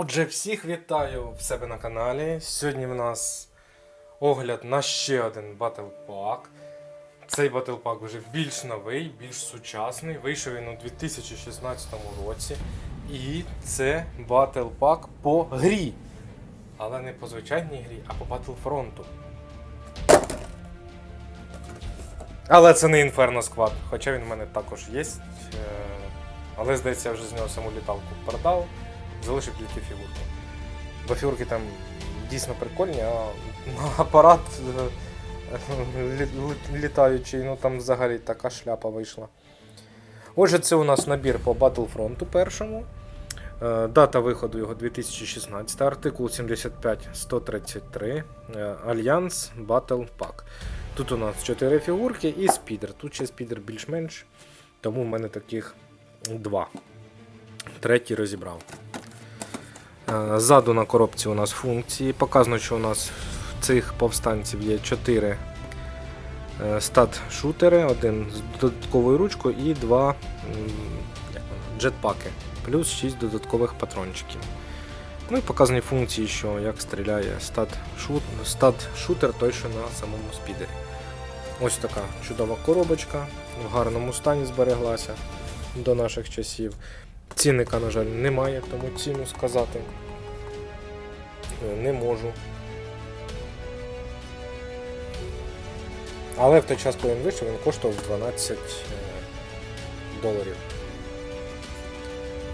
Отже, всіх вітаю в себе на каналі. Сьогодні в нас огляд на ще один Pack. Цей Pack вже більш новий, більш сучасний. Вийшов він у 2016 році. І це Pack по грі. Але не по звичайній грі, а по Battlefront. Але це не Inferno Squad, хоча він в мене також є. Е, Але здається, я вже з нього саму літалку продав. Залишив тільки фігурки. Бо фігурки там дійсно прикольні, а апарат е, лі- лі- літаючий, ну там взагалі така шляпа вийшла. Отже, це у нас набір по Battlefront першому. Е, Дата виходу його 2016, артикул 75133, е, Альянс Battle Pack. Тут у нас 4 фігурки і спідер. Тут ще спідер більш-менш, тому в мене таких два. Третій розібрав. Е, Ззаду на коробці у нас функції. Показано, що у нас в цих повстанців є 4 стат-шутери, один з додатковою ручкою і два джетпаки, плюс 6 додаткових патрончиків. Ну і показані функції, що як стріляє стат-шут, стат-шутер, той, що на самому спідері. Ось така чудова коробочка, в гарному стані збереглася до наших часів. Цінника, на жаль, немає, тому ціну сказати не можу. Але в той час, коли він вийшов, він коштував 12 е, доларів.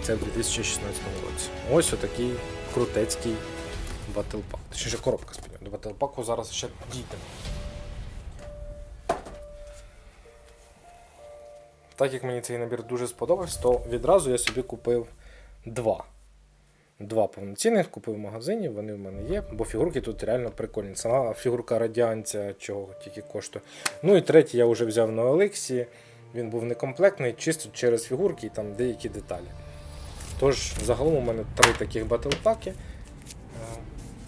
Це в 2016 році. Ось отакий крутецький батлпак. Точніше коробка спільна. До батлпаку зараз ще дійдемо. Так як мені цей набір дуже сподобався, то відразу я собі купив два. Два повноцінних купив в магазині, вони в мене є, бо фігурки тут реально прикольні. Сама фігурка радіанця, чого тільки коштує. Ну і третій я вже взяв на Олексі. Він був некомплектний, чисто через фігурки і там деякі деталі. Тож, загалом у мене три таких батлпаки.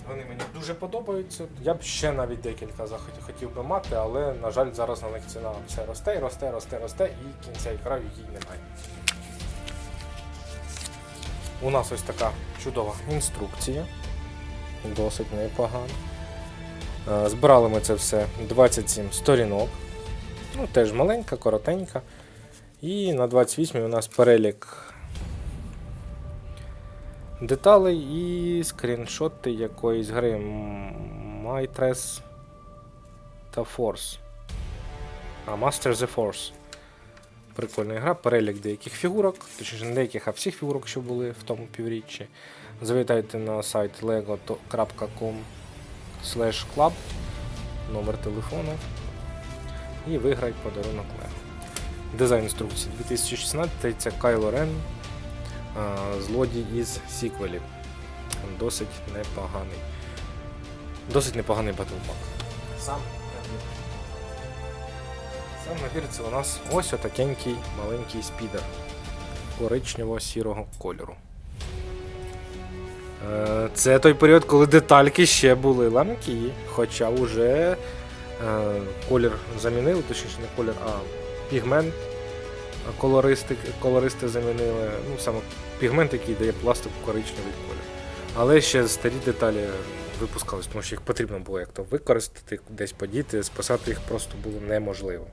Вони мені дуже подобаються. Я б ще навіть декілька хотів би мати, але, на жаль, зараз на них ціна все росте, росте, росте, росте, і кінця і краю їй немає. У нас ось така чудова інструкція. Досить непогана. Е, Збирали ми це все 27 сторінок. Ну, теж маленька, коротенька. І на 28 у нас перелік деталей і скріншоти якоїсь гри Mitres та Force. А Master the Force. Прикольна гра, перелік деяких фігурок, точніше не деяких, а всіх фігурок, що були в тому півріччі. Завітайте на сайт lego.com club, номер телефону і виграй подарунок Lego. Дизайн інструкції 2016 це Кайло Рен, злодій із сіквелів. Досить непоганий. Досить непоганий батлпак. Сам набір. Сам набір це у нас ось отакенький маленький спідер коричнево-сірого кольору. Е, Це той період, коли детальки ще були ламкі, хоча вже е, колір замінили, точніше не колір, а пігмент колористи, колористи замінили. Ну, саме пігмент, який дає пластику коричневий колір. Але ще старі деталі випускались, тому що їх потрібно було як-то використати, десь подіти, спасати їх просто було неможливо.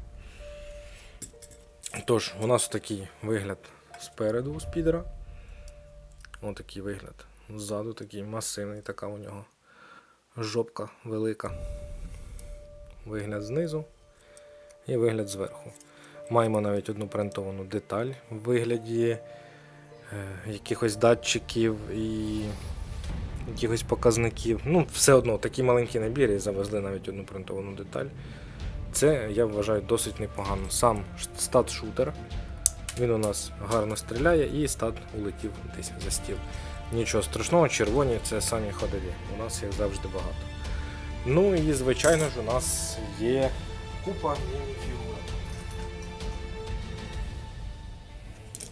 Тож, у нас такий вигляд спереду у спідера. Ось такий вигляд. Ззаду такий масивний, така у нього жопка велика. Вигляд знизу і вигляд зверху. Маємо навіть одну принтовану деталь в вигляді е, якихось датчиків і якихось показників. Ну, все одно такий маленький набір і завезли навіть одну принтовану деталь. Це я вважаю досить непогано. Сам стат-шутер. Він у нас гарно стріляє і стат улетів десь за стіл. Нічого страшного, червоні це самі ходові. У нас їх завжди багато. Ну і звичайно ж у нас є купа мініфігурок.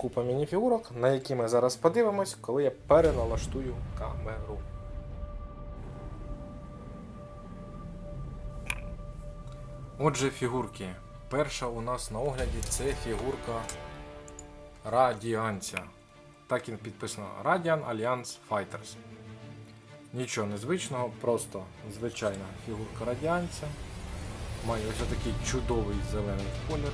Купа мініфігурок, на які ми зараз подивимось, коли я переналаштую камеру. Отже, фігурки. Перша у нас на огляді це фігурка Радіанця. так і підписано Radiant Alliance Fighters. Нічого незвичного, просто звичайна фігурка радіанця. Має ось такий чудовий зелений колір.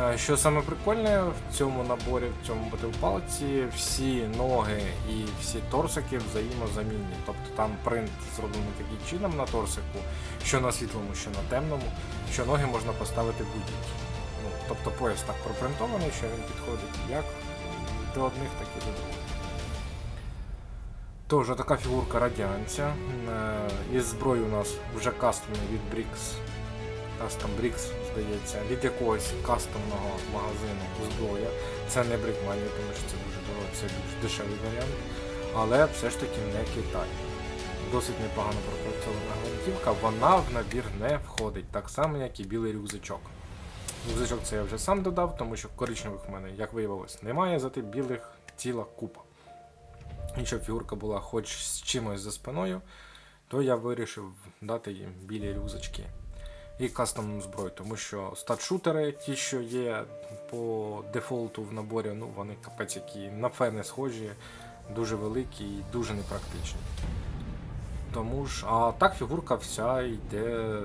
Е, Що саме прикольне в цьому наборі, в цьому батлпалці, всі ноги і всі торсики взаємозамінні. Тобто там принт зроблений таким чином на торсику, що на світлому, що на темному, що ноги можна поставити будь-які. Ну, тобто пояс так пропринтований, що він підходить як до одних, так і до других. Тож, така фігурка радіанця. Е, Із зброї у нас вже кастомний від Brix. Custom Bricks, здається, від якогось кастомного магазину зброя. Це не Brickmania, тому що це дуже дорого, це більш дешевий варіант. Але все ж таки не Китай. Досить непогано пропрацьована гвинтівка, вона в набір не входить, так само, як і білий рюкзачок. Рюкзачок це я вже сам додав, тому що коричневих в мене, як виявилось, немає, зате білих ціла купа. І щоб фігурка була хоч з чимось за спиною, то я вирішив дати їм білі рюкзачки і кастомну зброю, тому що статшутери, ті, що є по дефолту в наборі, ну вони капець які на фени схожі, дуже великі і дуже непрактичні. Тому ж, а так фігурка вся йде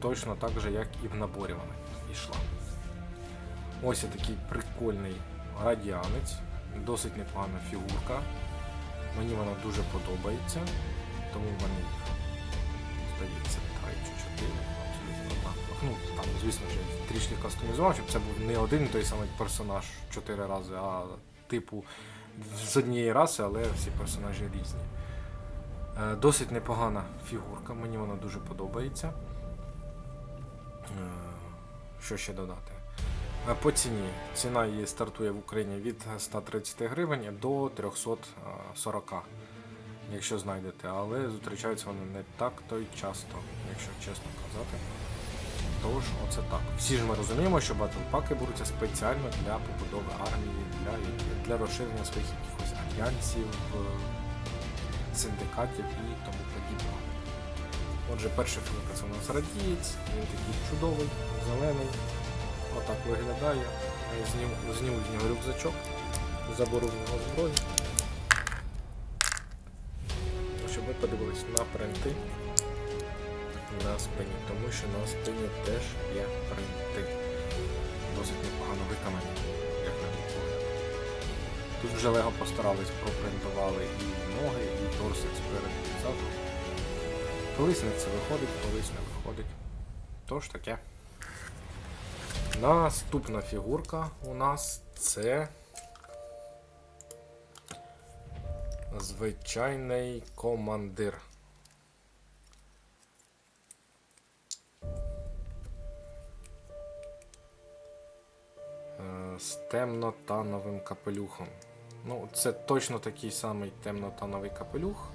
точно так же, як і в наборі вона йшла. Ось такий прикольний радіанець, досить непогана фігурка. Мені вона дуже подобається, тому в мене їх здається 3 чи 4 Ну, там, звісно ж, трішки кастомізував, щоб це був не один той самий персонаж 4 рази, а типу з однієї раси, але всі персонажі різні. Е, Досить непогана фігурка, мені вона дуже подобається. Е, Що ще додати? Е, По ціні. Ціна її стартує в Україні від 130 гривень до 340, якщо знайдете, але зустрічаються вони не так то й часто, якщо чесно казати. Тож, оце так. Всі ж ми розуміємо, що батлпаки беруться спеціально для побудови армії, для, для розширення своїх якихось альянсів, е, синдикатів і тому подібного. Отже, перша фігурка це у нас радієць, він такий чудовий, зелений. Отак виглядає. Зніму, з нього рюкзачок, заберу в зброю. Щоб ви подивились на принти на спині, тому що на спині теж є принти. Досить непогано виконані, як на мій. Тут вже Лего постарались, пропринтували і ноги, і торсик спереду і ззаду. Колись на це виходить, колись не виходить. Тож таке. Наступна фігурка у нас це звичайний командир. Е, З темно-тановим капелюхом. Ну, це точно такий самий темно-тановий капелюх,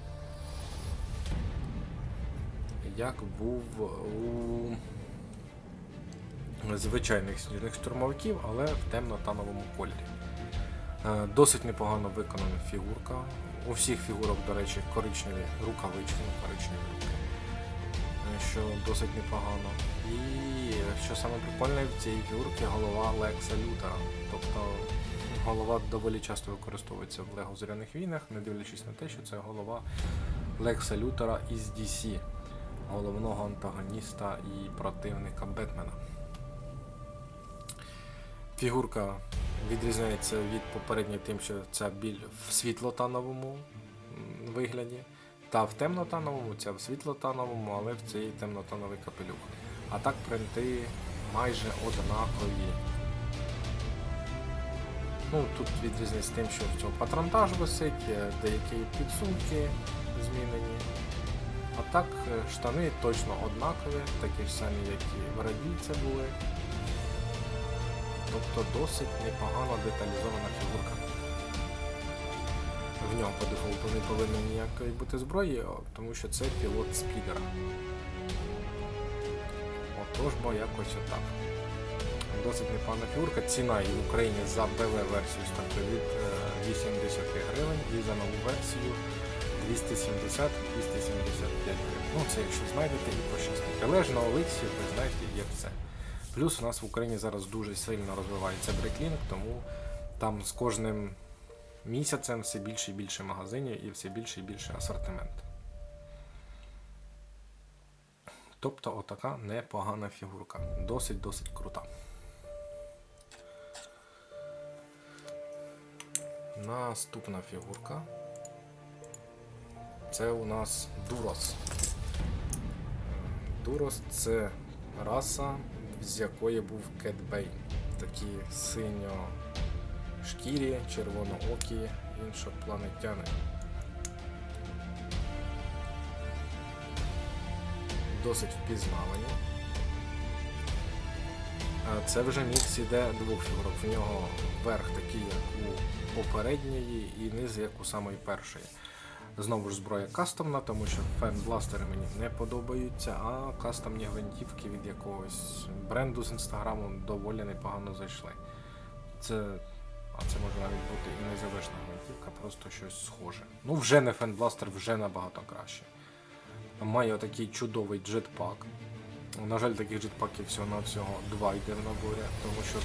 як був у звичайних сніжних штурмовиків, але в темно-тановому кольорі. Е, Досить непогано виконана фігурка. У всіх фігурок, до речі, коричневі рукавички, ну, коричневі руки, е, що досить непогано. І що саме прикольне, в цій фігурці голова Лекса Лютера. Тобто голова доволі часто використовується в Лего Зоряних війнах, не дивлячись на те, що це голова Лекса Лютера із DC, головного антагоніста і противника Бетмена. Фігурка відрізняється від попередньої тим, що ця біль в світлотановому вигляді, та в темнотановому, ця в світлотановому, але в цей темнотановий капелюх. А так принти майже однакові. Ну, тут відрізняється тим, що в цьому патронтаж висить, деякі підсумки змінені. А так, е, штани точно однакові, такі ж самі, як і в радійця були. Тобто досить непогано деталізована фігурка. В нього по дефолту не повинно ніякої бути зброї, тому що це пілот спідера. Отож, бо якось отак. Досить непогана фігурка. Ціна її в Україні за БВ-версію стартує від е, 80 гривень і за нову версію 270-275 гривень. Ну це якщо знайдете і пощастить. Але ж на Олексі, ви знаєте, є все. Плюс у нас в Україні зараз дуже сильно розвивається бреклінг, тому там з кожним місяцем все більше і більше магазинів і все більше і більше асортимент. Тобто отака непогана фігурка. Досить-досить крута. Наступна фігурка. Це у нас Дурос. Дурос це раса, з якої був Кет Бейн. Такі синьо-шкірі, червоноокі, іншопланетяни. Досить впізнавані. Це вже мікс іде двох фігурок. В нього верх такий, як у попередньої, і низ, як у самої першої. Знову ж зброя кастомна, тому що фен-бластери мені не подобаються, а кастомні гвинтівки від якогось бренду з інстаграму доволі непогано зайшли. Це. А це може навіть бути і незалежна гвинтівка, просто щось схоже. Ну, вже не фен-бластер, вже набагато краще. Має отакий чудовий джетпак. На жаль, таких джетпаків всього-навсього два йде в наборі, тому що е,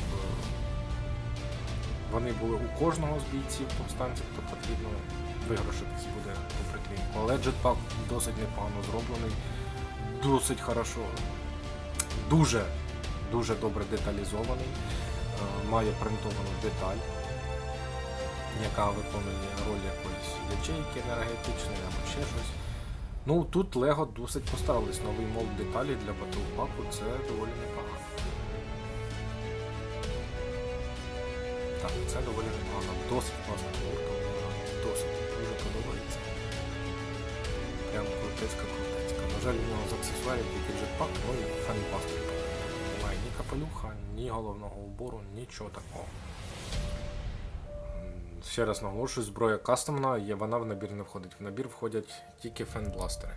вони були у кожного з бійців повстанців, то потрібно виграшитись буде по приклінку. Але джетпак досить непогано зроблений, досить хорошо, дуже, дуже добре деталізований, е, має принтовану деталь, яка виконує роль якоїсь ячейки енергетичної або ще щось. Ну тут Лего досить постарались. Новий молд деталі для батлпаку це доволі непогано. Так, це доволі непогано. Досить класна вона досить дуже подобається. Прям крутецька крутецька. На жаль, у нього з аксесуарів тільки джетпак, ну і фанбастер. Немає ні капелюха, ні головного убору, нічого такого. Ще раз наголошую, зброя кастомна, є вона в набір не входить. В набір входять тільки фенбластери.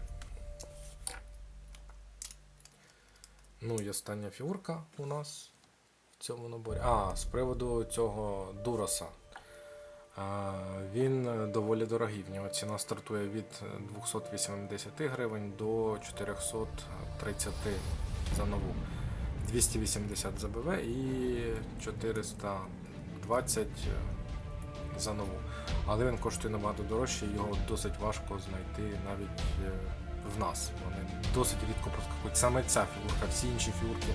Ну і остання фігурка у нас в цьому наборі. А, з приводу цього Дуроса. Він е, доволі дорогий. В нього ціна стартує від е, 280 гривень до 430 за нову. 280 за БВ і 420 за нову. Але він коштує набагато дорожче, його досить важко знайти навіть е, в нас. Вони досить рідко проскакують. Саме ця фігурка, всі інші фігурки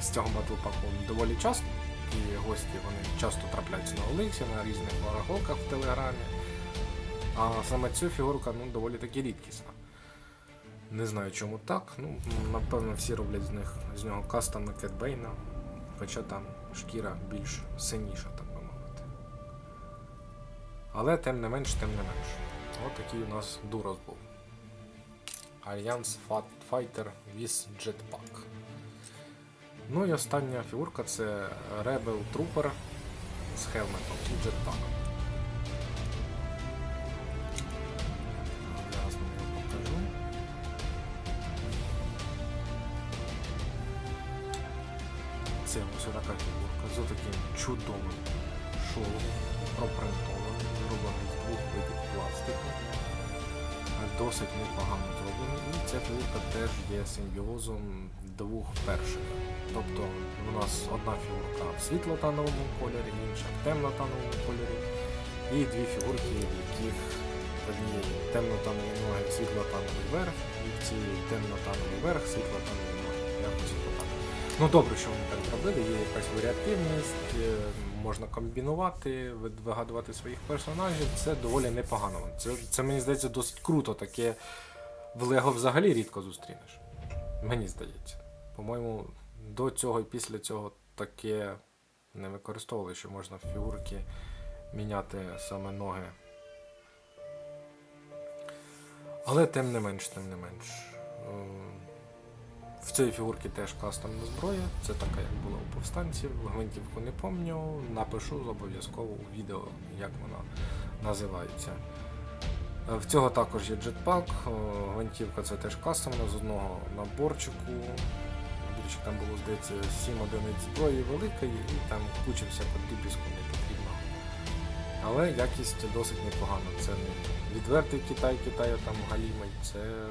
з цього батлпаку доволі часто. І гості вони часто трапляються на Олексі, на різних барахолках в Телеграмі. А саме цю фігурка ну, доволі таки рідкісна. Не знаю чому так. Ну, напевно, всі роблять з них з нього кастом на Кетбейна, хоча там шкіра більш синіша, так би мовити. Але тим не менш, тим не менш. От такий у нас Дурос був. Fat Fighter with Jetpack. Ну і остання фігурка це Rebel Trooper з хелметом і джетпаком. Це ось така фігурка з таким чудовим шолом, пропринтований, зроблений з двох видів пластику. Досить непогано зроблений. І ця фігурка теж є симбіозом двох перших. Тобто у нас одна фігурка в світло-тановому кольорі, інша в темно-тановому кольорі. І дві фігурки, в яких однієї темно-танові ноги, світло-тановий верх, і в цій темно-тановий верх, світло-танові ноги. Якось отак. Ну добре, що вони так зробили, є якась варіативність, е, можна комбінувати, вигадувати своїх персонажів. Це доволі непогано. Це, це мені здається досить круто. Таке в Лего взагалі рідко зустрінеш. Мені здається. По-моєму, до цього і після цього таке не використовували, що можна в фігурки міняти саме ноги. Але тим не менш, тим не менш. Ем, В цій фігурці теж кастомна зброя, це така, як була у повстанців. Гвинтівку не пам'ятаю, напишу обов'язково у відео, як вона називається. Е, В цього також є джетпак, е, гвинтівка це теж кастомна з одного наборчику. Більше там було, здається, 7 одиниць зброї великої і там куча всякого дріб'язку не потрібно. Але якість досить непогана. Це не відвертий Китай, Китаю там галімий, це.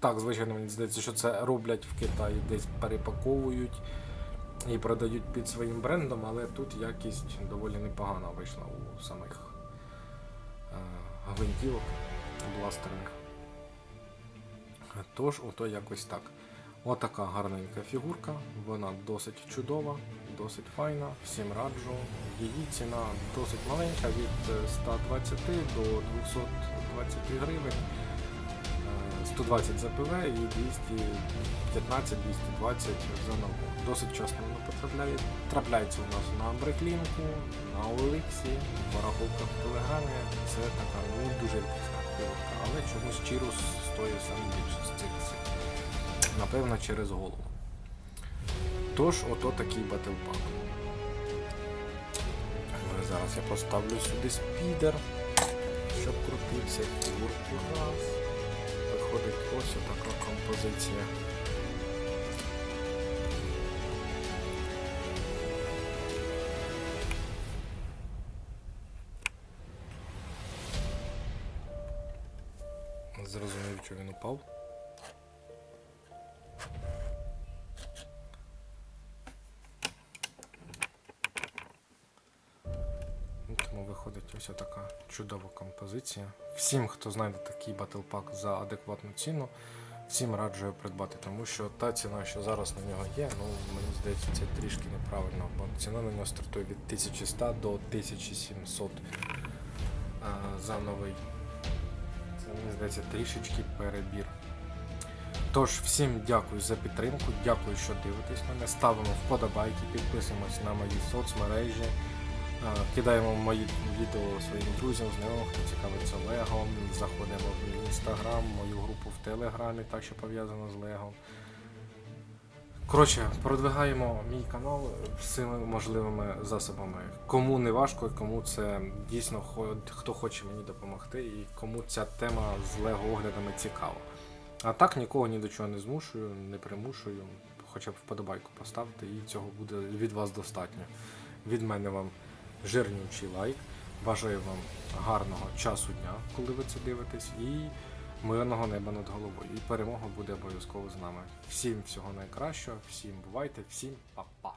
Так, звичайно, мені здається, що це роблять в Китаї, десь перепаковують і продають під своїм брендом, але тут якість доволі непогана вийшла у самих е, гвинтівок бластерних. Тож, ото якось так. Отака гарненька фігурка, вона досить чудова, досить файна, всім раджу. Її ціна досить маленька, від е, 120 до 220 гривень. Е, 120 за ПВ і 215-220 за нову. Досить часто вона потрапляє. Трапляється у нас на Амбреклінку, на Олексі, в барахолках в Телеграмі. Це така ну, дуже рідкісна фігурка, але чомусь Чірус стоїть саме більше з цих. Напевно, через голову. Тож, ото такий батлпак. Зараз я поставлю сюди спідер, щоб крутився фігурку раз. Виходить ось така композиція. Зрозумів, що він упав. Тому виходить ось така чудова композиція. Всім, хто знайде такий батлпак за адекватну ціну, всім раджу придбати, тому що та ціна, що зараз на нього є, ну мені здається, це трішки неправильно, бо ціна на нього стартує від 1100 до 1700 а, за новий. Це мені здається трішечки перебір. Тож, всім дякую за підтримку, дякую, що дивитесь мене. Ставимо вподобайки, підписуємось на мої соцмережі. Кидаємо відео своїм друзям, знайомим, хто цікавиться Лего. Заходимо в інстаграм, мою групу в Телеграмі, так що пов'язано з Лего. Коротше, продвигаємо мій канал всіми можливими засобами. Кому не важко, кому це дійсно хто хоче мені допомогти, і кому ця тема з Лего оглядами цікава. А так нікого ні до чого не змушую, не примушую. Хоча б вподобайку поставте, і цього буде від вас достатньо. Від мене вам жирнючий лайк. Бажаю вам гарного часу дня, коли ви це дивитесь, і мирного неба над головою. І перемога буде обов'язково з нами. Всім всього найкращого, всім бувайте, всім па-па!